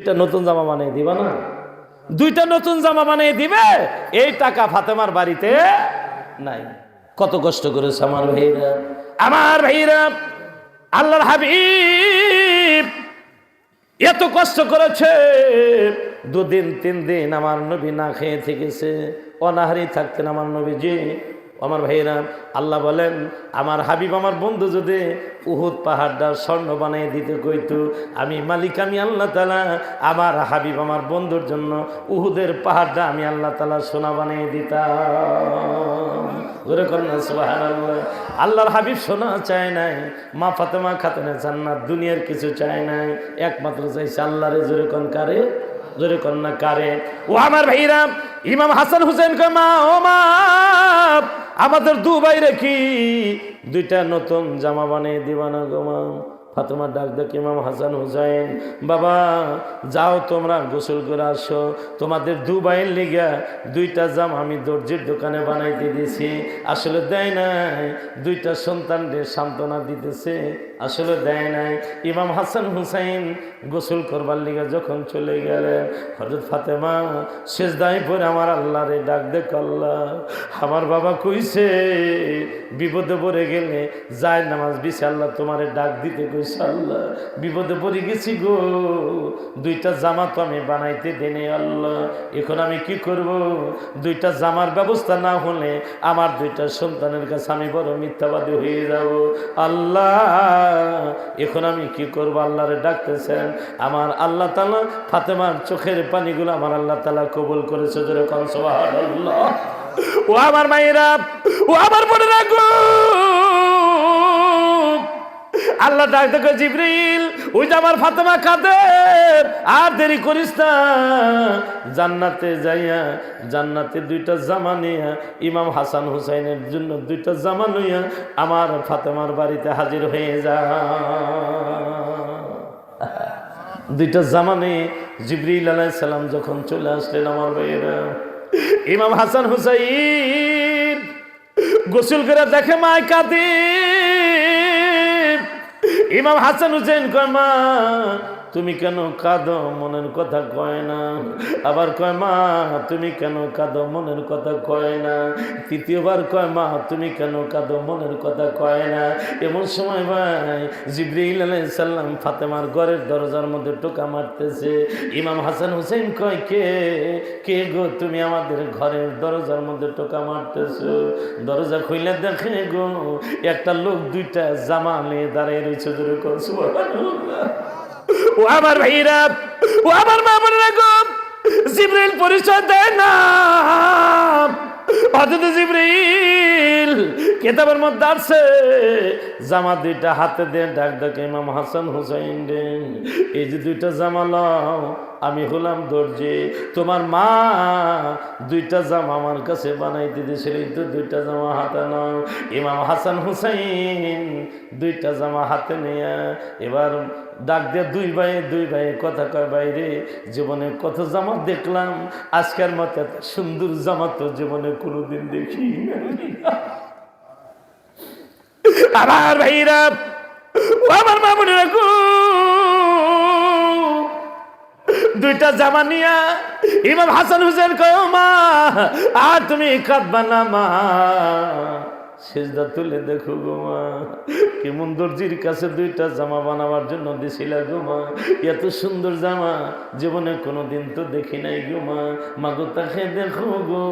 দুইটা নতুন জামা বানিয়ে দিবা না? দুইটা নতুন জামা বানিয়ে দিবে? এই টাকা ফাতেমার বাড়িতে নাই। কত কষ্ট করেছে আমার ভাইরা আমার ভাইরা আল্লাহর হাবিব এত কষ্ট করেছে। দুদিন, তিন দিন আমার নবী না খেয়ে থেকেছে। অনাহারি থাকতেন আমার নবীজি। আমার ভাইরা আল্লাহ বলেন, আমার হাবিব, আমার বন্ধু যদি উহুদ পাহাড়টা স্বর্ণ বানিয়ে দিতে কইতো, আমি মালিক, আমি আল্লাহ তালা আমার হাবিব, আমার বন্ধুর জন্য উহুদের পাহাড়টা আমি আল্লাহ তালা সোনা বানিয়ে দিতাম। আল্লাহর হাবিব সোনা চায় নাই, মা ফাতেমা খাতুনে জান্নাত, দুনিয়ার কিছু চায় নাই, একমাত্র চাইছে আল্লাহরে, জোরে কারে? জোরে কন্যা কারে। ও আমার ভাইরা, ইমাম হাসান হুসেন মা, ও মা, আমাদের দু ভাই রেখি দুইটা নতুন জামা বানিয়ে দিবা না গো মা? ফাতেমা ডাক দেখ ইমাম হাসান হুসাইন, বাবা, যাও তোমরা গোসল করে আসো। তোমাদের দু ভাইয়ের লিগা দুইটা জাম আমি দর্জির দোকানে বানাইতে দিয়েছি। আসলে দেয় নাই, দুইটা সন্তানদের সান্ত্বনা দিতেছে। আসলে দেয় নাই। ইমাম হাসান হুসাইন গোসল করবার লিগে যখন চলে গেলেন হজরত ফাতেমা শেষ দায় পরে আমার আল্লাহ রে ডাক আল্লাহ, আমার বাবা কইছে, বিপদে পড়ে গেলে যায় নামাজ বিছে, আল্লাহ তোমারে ডাক দিতে কইছে, আল্লাহ বিপদে পড়ে গেছি গো, দুইটা জামা তো আমি বানাইতে দেনে আল্লাহ, এখন আমি কি করব? দুইটা জামার ব্যবস্থা না হলে আমার দুইটা সন্তানের কাছে আমি বড় মিথ্যাবাদী হয়ে যাব। আল্লাহ এখন আমি কি করব? আল্লাহরে ডাকতেছেন। আমার আল্লাহ তালা ফাতেমার চোখের পানিগুলো আমার আল্লাহ তালা কবুল করেছে যেরকম সবাহ ও আমার মায়েরা, ও আমার মনে রাখো আল্লাহ ডাকতে কয় জিবরিল, ওই যে আমার ফাতেমা কাঁদে আর দেরি করিস না। জান্নাতে যাইয়া, জান্নাতে দুইটা জামা নিয়া, ইমাম হাসান হুসাইনের জন্য দুইটা জামা লইয়া আমার ফাতেমার বাড়িতে হাজির হয়ে যা। দুইটা জামা নিয়ে জিবরিল আলাইহিস সালাম যখন চলে আসলেন আমার ভাইয়েরা, ইমাম হাসান হুসাইন গোসল করে দেখে মায় কাঁদে। ইমাম হাসান হুসেন কয়, মা, তুমি কেন কাঁদো? মনের কথা কয় না। আবার কয়, মা, তুমি কেন কাঁদো? মনের কথা কয় না। তৃতীয়বার কয়, মা, তুমি কেন কাঁদো? মনের কথা কয় না। এমন সময় ভাই জিব্রিল সাল্লাম ফাতেমার ঘরের দরজার মধ্যে টোকা মারতেছে। ইমাম হাসান হুসেন কয়, কে? কে গো তুমি আমাদের ঘরের দরজার মধ্যে টোকা মারতেছো? দরজা খুইলে দেখে গো। একটা লোক দুইটা জামা নিয়ে দাঁড়িয়ে রয়েছে জোরে কর সুবহানাল্লাহ ও আমার ভাইরা ও আমার মা বোনেরা গো জিব্রাইল পরিচয় দেয় না হযরত জিব্রাইল কেতাবের মধ্যে আছে। জামা দুইটা হাতে দিয়ে ডাক ডাকে ইমাম হাসান হুসাইন রে। এই যে দুইটা জামা লাও, আমি হলাম দর্জি। তোমার মা দুইটা জামা আমার কাছে বানাইতে দিয়েছিল তো দুইটা জামা হাতে নাও। ইমাম হাসান হুসাইন দুইটা জামা হাতে নিয়ে এবার ডাক দিয়ে দুই ভাই দুই ভাই কথা কয় বাইরে জীবনে কত জামা দেখলাম। আজকের মতো সুন্দর জামা তো জীবনে কোনোদিন দেখি আমার ভাইরা ও আমার মামুনি রাখু। দুইটা জামা নিয়া ইমাম হাসান হুসেন কয় মা আর তুমি কাঁদবা না, মা। সেজদা তুলে দেখো গো মা। কেমন দর্জির কাছে দুইটা জামা বানাবার জন্য দিছিল গো মা। এত সুন্দর জামা, জীবনে কোনোদিন তো দেখি নাই গো মা। মাগো তাকে দেখো গো,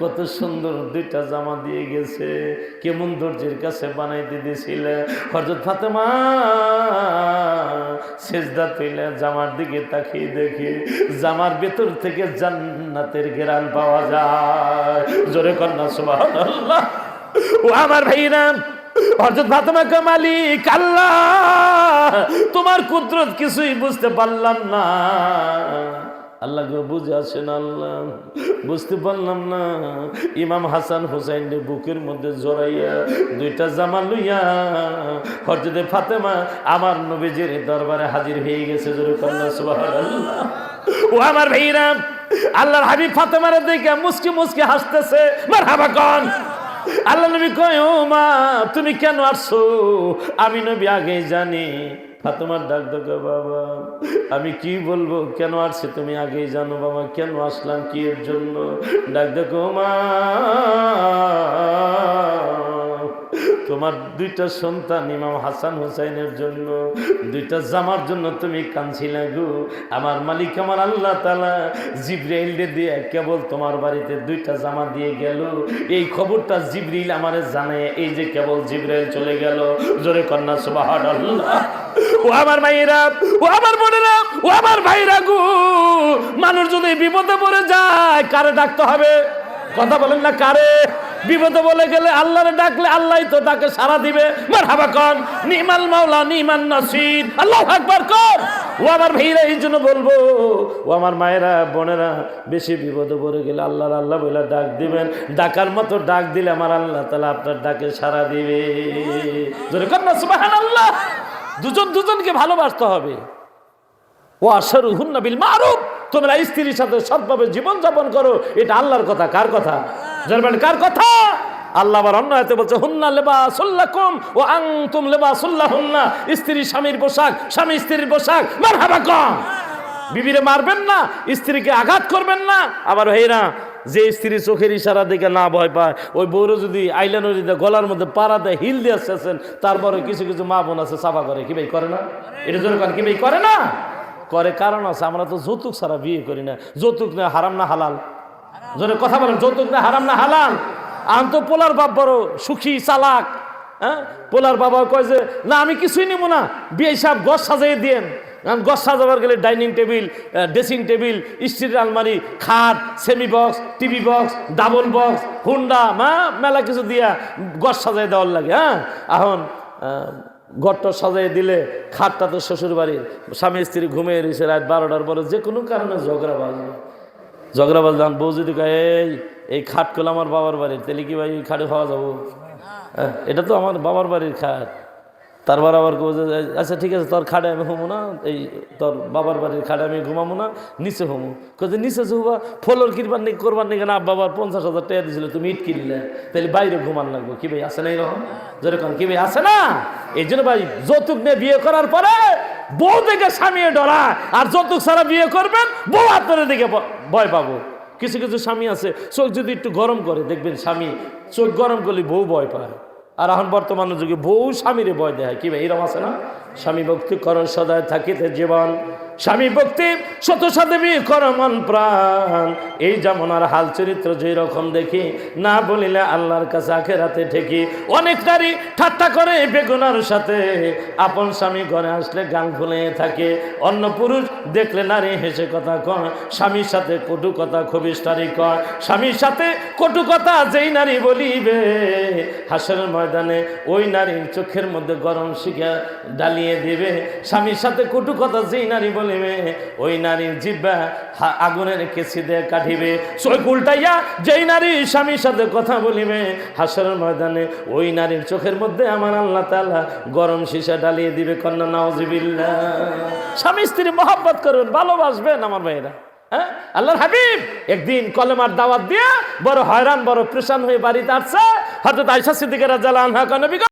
কত সুন্দর দুইটা জামা দিয়ে গেছে। কেমন দর্জির কাছে বানাইতে দিছিল। হজরত ফাতেমা, সেজদা তুইলে জামার দিকে তাকিয়ে দেখি, জামার ভেতর থেকে জান্নাতের গেরান পাওয়া যায়। জোরে কন্যা সুবহানাল্লাহ। ও আমার ভাইরা হজরত ফাতেমা কামালি কাল্লা তোমার কুদরত কিছুই বুঝতে পারলাম না। আল্লাহ গো বুঝে আসেন আল্লাহ, বুঝতে পারলাম না। ইমাম হাসান হুসাইনের বুকের মধ্যে জড়াইয়া দুইটা জামা লইয়া হজরতে ফাতেমা আমার নবীজির দরবারে হাজির হয়ে গেছে ও আমার ভাইরা আল্লাহর হাবিব ফাতেমার দেখে মুসকি মুসকি হাসতেছে, মারহাবা কন। আল্লাহ নবী কয়, ও মা, তুমি কেন আসছো? আমি নবী আগে জানি। ফাতেমার ডাক দেখো বাবা, আমি কি বলব? কেন আসছে তুমি আগেই জানো? বাবা, কেন আসলাম কি এর জন্য? ডাক দেখো মা তোমার দুইটা সন্তান ইমাম হাসান হুসাইনের জন্য, দুইটা জামার জন্য তুমি কাঁদছিলে গো। আমার মালিক, আমার আল্লাহ তালা জিব্রাইল দিয়ে কেবল তোমার বাড়িতে দুইটা জামা দিয়ে গেল। এই খবরটা জিব্রিল আমারে জানে এই যে কেবল জিব্রাইল চলে গেল। জোরে কন্যা সুবাহ ও আমার ভাইয়েরা ও আমার বোনেরা, ও আমার ভাইরা গু। মানুষ যদি বিপদে পড়ে যায়, কারে ডাকতে হবে? কথা বলেন না কারে? বিপদে বলে গেলে আল্লাহরে ডাকলে আল্লাহ তো তাকে সারা দিবে। মার হাবা নিমাল মাওলা নিমান নাসির। আল্লাহ আকবার কর। ও আমার ভাইরা, এই জন্য বলব, ও আমার মায়েরা, বোনেরা, বেশি বিপদে পড়ে গেলে আল্লাহর আল্লাহ বলে ডাক দিবেন। ডাকার মতো ডাক দিলে আমার আল্লাহ তালা আপনার ডাকে সারা দিবে। সুবহানাল্লাহ। দুজন দুজনকে ভালোবাসতে হবে। ও আশারু হুন্না বিল মারুফ। তোমরা স্ত্রীর সাথে সৎভাবে জীবন যাপন করো। এটা আল্লাহর কথা। কার কথা? কার কথা? আল্লাহ আবার অন্য হাতে বলছে, হুন্না লেবা সুল্লা সুল্লাকুম ও আং তুম লেবা সুল্লাহ হুন্না স্ত্রী, স্বামীর পোশাক, স্বামী স্ত্রীর পোশাক মার হাবা কম। বিবিরে মারবেন না, স্ত্রীকে আঘাত করবেন না। আবার হেরা যে স্ত্রী চোখের ইশারা দেখে না ভয় পায়, ওই বউরে যদি আইলা নদীতে, গলার মধ্যে পাড়া দেয়, হিল দিয়ে আসতেছেন, তারপরে কিছু কিছু মা বোন আছে সাফা করে। কি ভাই, করে না? এটা জন্য কি ভাই, করে না? করে, কারণ আছে, আমরা তো যৌতুক ছাড়া বিয়ে করি না। যৌতুক না, হারাম না, হালাল? জোরে কথা বলেন, যৌতুক না হারাম না হালাল? আম তো পোলার বাপ বড় সুখী, চালাক হ্যাঁ? পোলার বাবা কয় যে, না, আমি কিছুই নিব না, বিয়ে সাহেব গছ সাজাই দিয়েন। কারণ গছ সাজাবার গেলে ডাইনিং টেবিল ড্রেসিং টেবিল স্টিলের আলমারি, খাট, semi box, TV box, double box, Honda, মা, মেলা কিছু দিয়া গছ সাজাই দেওয়ার লাগে হ্যাঁ? এখন ঘরটা সাজাই দিলে খাটটা তো শ্বশুর বাড়ির স্বামী স্ত্রী ঘুমিয়ে রয়েছে রাত বারোটার পরে, যে কোনো কারণে ঝগড়া বাজবে। ঝগড়া বাজ যান বউ যদি এই এই খাট করল আমার বাবার বাড়ির তাহলে কি ভাই ওই খাটে খাওয়া যাব? হ্যাঁ, এটা তো আমার বাবার বাড়ির খাট। তারপর আবার যে, আচ্ছা ঠিক আছে তোর খাটে আমি ঘুমো না এই তোর বাবার বাড়ির খাটে আমি ঘুমাবো না নিচে ঘুমো। কোথায় নিচে ঝুবা ফলর কিনবার নাকি করবার নাকি না বাবার পঞ্চাশ হাজার টাকা দিয়েছিল তুমি ইট কিনলে তাহলে বাইরে ঘুমান লাগবো। কি ভাই আসে না এরকম? যেরকম কি ভাই আসে না? এই জন্য ভাই যৌতুক নিয়ে বিয়ে করার পরে বউ দেখে স্বামী ডরায় আর যৌতুক ছাড়া বিয়ে করবেন বউ আপনার দিকে ভয় পাবো। কিছু কিছু স্বামী আছে, চোখ যদি একটু গরম করে, দেখবেন স্বামী চোখ গরম করলে বউ ভয় পায়। আর এখন বর্তমান যুগে বউ স্বামীরে ভয় দেয় কি ভাই, এরকম আছে না? স্বামী ভক্তি করণ সদায় থাকিতে জীবন। স্বামী ভক্তি, শত সাথে বিয়ে কর প্রাণ। এই যেমন হাল চরিত্র যেই রকম দেখি, না বলিলে আল্লাহর কাছে আখেরাতে ঠেকি। অনেক নারী ঠাট্টা করে বেগুনার সাথে। আপন স্বামী ঘরে আসলে গান ভুলে থাকে। অন্য পুরুষ দেখলে নারী হেসে কথা কয়, স্বামীর সাথে কটু কথা খবিস্তারি কয়। স্বামীর সাথে কটু কথা যেই নারী বলিবে। হাসের ময়দানে ওই নারীর চোখের মধ্যে গরম শিখা ডালিয়ে দিবে। স্বামীর সাথে কটু কথা যেই নারী বলিবে, ওই নারীর জিব্বা আগুনের কেসি দিয়ে কাটিবে। চোখ উল্টাইয়া যেই নারী স্বামীর সাথে কথা বলিবে হাসের ময়দানে ওই নারীর চোখের মধ্যে আমার আল্লাহ তালা গরম সীসা ডালিয়ে দিবে, কন্যা নাওজিবিল্লা স্বামী স্ত্রী মহাব্বত করবেন, ভালোবাসবেন আমার ভাইয়েরা। হ্যাঁ? আল্লাহর হাবিব, একদিন কলেমার দাওয়াত দিয়ে বড় হয়রান, বড় প্রেশান হয়ে বাড়িতে আসছে। হয়তো আইসা সিদ্দিকের রাজ্জাল আনহা কনবী